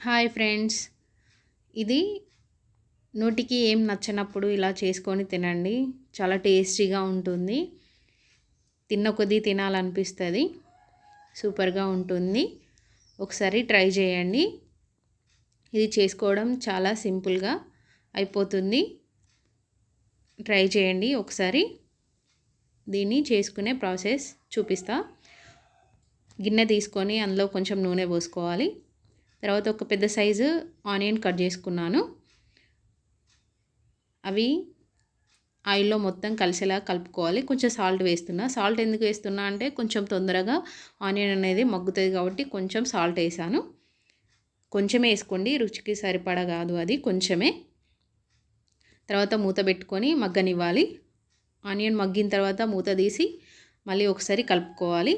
Hi friends. ఇది నోటికి ఏం నచ్చనప్పుడు ఇలా చేసుకొని తినండి. చాలా టేస్టీగా ఉంటుంది. తిన్న కొద్దీ తినాలనిపిస్తుంది. సూపర్గా ఉంటుంది. ఒకసారి ట్రై చేయండి. ఇది చేసుకోవడం చాలా సింపుల్గా అయిపోతుంది. ట్రై చేయండి ఒకసారి. దీన్ని చేసుకునే ప్రాసెస్ చూపిస్తా. గిన్నె తీసుకొని అందులో కొంచెం నూనె పోసుకోవాలి. తర్వాత ఒక పెద్ద సైజు ఆనియన్ కట్ చేసుకున్నాను. అవి ఆయిల్లో మొత్తం కలిసేలా కలుపుకోవాలి. కొంచెం సాల్ట్ వేస్తున్నా. సాల్ట్ ఎందుకు వేస్తున్నా అంటే కొంచెం తొందరగా ఆనియన్ అనేది మగ్గుతుంది కాబట్టి కొంచెం సాల్ట్ వేసాను. కొంచెమే వేసుకోండి. రుచికి సరిపడా కాదు అది. కొంచెమే. తర్వాత మూత పెట్టుకొని మగ్గనివ్వాలి. ఆనియన్ మగ్గిన తర్వాత మూత తీసి మళ్ళీ ఒకసారి కలుపుకోవాలి.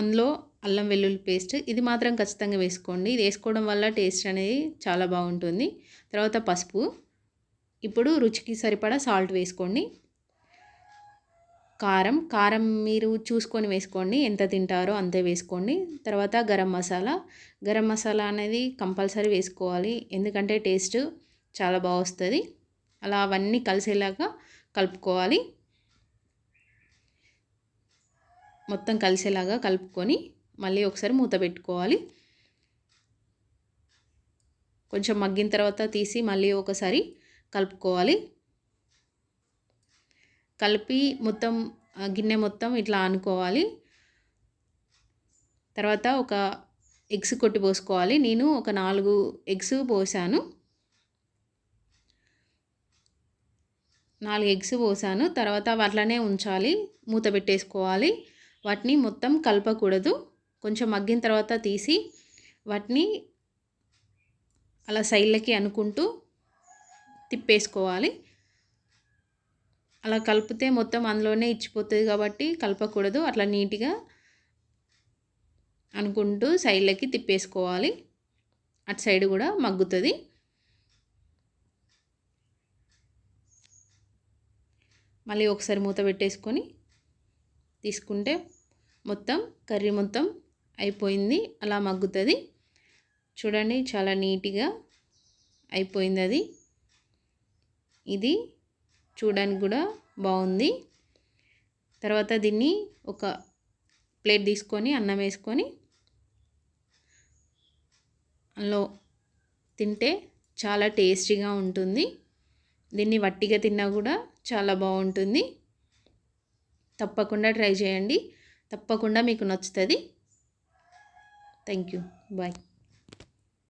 అందులో అల్లం వెల్లుల్లి పేస్ట్ ఇది మాత్రం ఖచ్చితంగా వేసుకోండి. ఇది వేసుకోవడం వల్ల టేస్ట్ అనేది చాలా బాగుంటుంది. తర్వాత పసుపు. ఇప్పుడు రుచికి సరిపడా సాల్ట్ వేసుకోండి. కారం. కారం మీరు చూసుకొని వేసుకోండి. ఎంత తింటారో అంతే వేసుకోండి. తర్వాత గరం మసాలా. గరం మసాలా అనేది కంపల్సరీ వేసుకోవాలి. ఎందుకంటే టేస్ట్ చాలా బాగా వస్తుంది. అలా అవన్నీ కలిసేలాగా కలుపుకోవాలి. మొత్తం కలిసేలాగా కలుపుకొని మళ్ళీ ఒకసారి మూత పెట్టుకోవాలి. కొంచెం మగ్గిన తర్వాత తీసి మళ్ళీ ఒకసారి కలుపుకోవాలి. కలిపి మొత్తం గిన్నె మొత్తం ఇట్లా అనుకోవాలి తర్వాత ఒక ఎగ్స్ కొట్టి పోసుకోవాలి. నేను ఒక నాలుగు ఎగ్స్ పోసాను. నాలుగు ఎగ్స్ పోసాను. తర్వాత అట్లనే ఉంచాలి. మూత పెట్టేసుకోవాలి. వాటిని మొత్తం కలపకూడదు. కొంచెం మగ్గిన తర్వాత తీసి వాటిని అలా సైడ్లకి అనుకుంటూ తిప్పేసుకోవాలి. అలా కలిపితే మొత్తం అందులోనే ఇచ్చిపోతుంది కాబట్టి కలపకూడదు. అట్లా నీట్గా అనుకుంటూ సైడ్లకి తిప్పేసుకోవాలి. అటు సైడ్ కూడా మగ్గుతుంది. మళ్ళీ ఒకసారి మూత పెట్టేసుకొని తీసుకుంటే మొత్తం కర్రీ మొత్తం అయిపోయింది. అలా మగ్గుతుంది. చూడండి చాలా నీట్గా అయిపోయింది అది ఇది చూడడానికి కూడా బాగుంది. తర్వాత దీన్ని ఒక ప్లేట్ తీసుకొని అన్నం వేసుకొని అందులో తింటే చాలా టేస్టీగా ఉంటుంది. దీన్ని వట్టిగా తిన్నా కూడా చాలా బాగుంటుంది. తప్పకుండా ట్రై చేయండి. తప్పకుండా మీకు నచ్చుతుంది. Thank you bye